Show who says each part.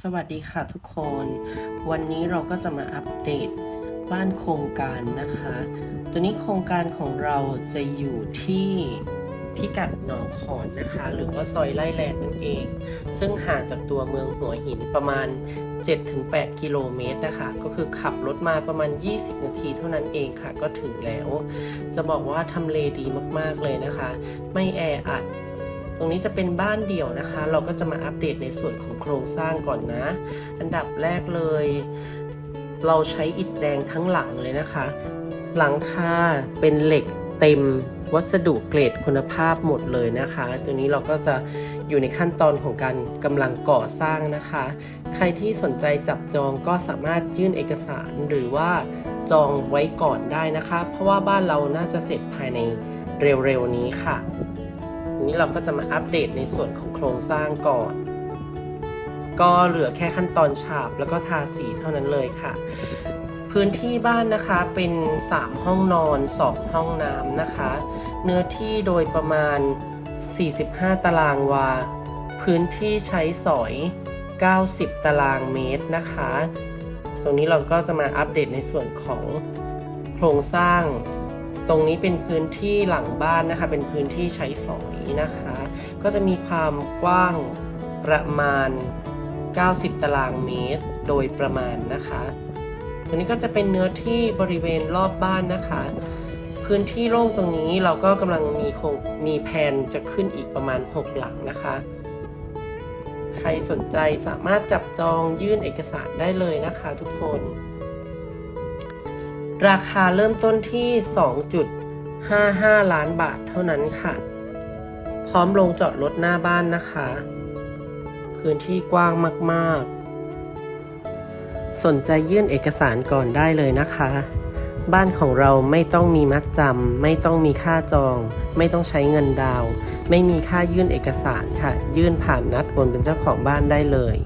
Speaker 1: สวัสดีค่ะทุกคน วันนี้เราก็จะมาอัปเดตบ้านโครงการนะคะ ตัวนี้โครงการของเราจะอยู่ที่พิกัดหนองขอนนะคะ หรือว่าซอยไล่แลนนั่นเอง ซึ่งห่างจากตัวเมืองหัวหินประมาณ 7-8 กิโลเมตรนะคะ ก็คือขับรถมาประมาณ 20 นาทีเท่านั้นเองค่ะ ก็ถึงแล้ว จะบอกว่าทำเลดีมากๆเลยนะคะ ไม่แออัด รงนี้จะเป็นบ้านเดี่ยวนะคะ เราก็จะมาอัปเดตในส่วนของโครงสร้างก่อนนะ อันดับแรกเลย เราใช้อิฐแดงทั้งหลังเลยนะคะ หลังคาเป็นเหล็กเต็มวัสดุเกรดคุณภาพหมดเลยนะคะ ตัวนี้เราก็จะอยู่ในขั้นตอนของการกำลังก่อสร้างนะคะ ใครที่สนใจจับจองก็สามารถยื่นเอกสารหรือว่าจองไว้ก่อนได้นะคะ เพราะว่าบ้านเราน่าจะเสร็จภายในเร็วๆนี้ค่ะ นี้เราก็จะมาอัปเดตในส่วนของโครงสร้างก่อน ก็เหลือแค่ขั้นตอนฉาบแล้วก็ทาสีเท่านั้นเลยค่ะ พื้นที่บ้านนะคะเป็น 3 ห้องนอน 2 ห้องน้ำนะคะ เนื้อที่โดยประมาณ 45 ตารางวา พื้นที่ใช้สอย 90 ตารางเมตรนะคะ ตรงนี้เราก็จะมาอัปเดตในส่วนของโครงสร้าง ตรงนี้เป็นพื้นที่หลังบ้านนะคะ เป็นพื้นที่ใช้สอยนะคะ ก็จะมีความกว้างประมาณ 90 ตารางเมตร โดยประมาณนะคะตรงนี้ก็จะเป็นเนื้อที่บริเวณรอบบ้านนะคะ พื้นที่โล่งตรงนี้เราก็กำลังมีคงมีแผนจะขึ้นอีกประมาณ 6 หลังนะคะ ใครสนใจสามารถจับจองยื่นเอกสารได้เลยนะคะทุกคน ราคาเริ่มต้นที่ 2.55 ล้านบาทเท่านั้นค่ะ พร้อมลงจอดรถหน้าบ้านนะคะ พื้นที่กว้างมากๆ สนใจยื่นเอกสารก่อนได้เลยนะคะ บ้านของเราไม่ต้องมีมัดจำไม่ต้องมีค่าจอง ไม่ต้องใช้เงินดาว ไม่มีค่ายื่นเอกสารค่ะ ยื่นผ่านนัดโอนเป็นเจ้าของบ้านได้เลย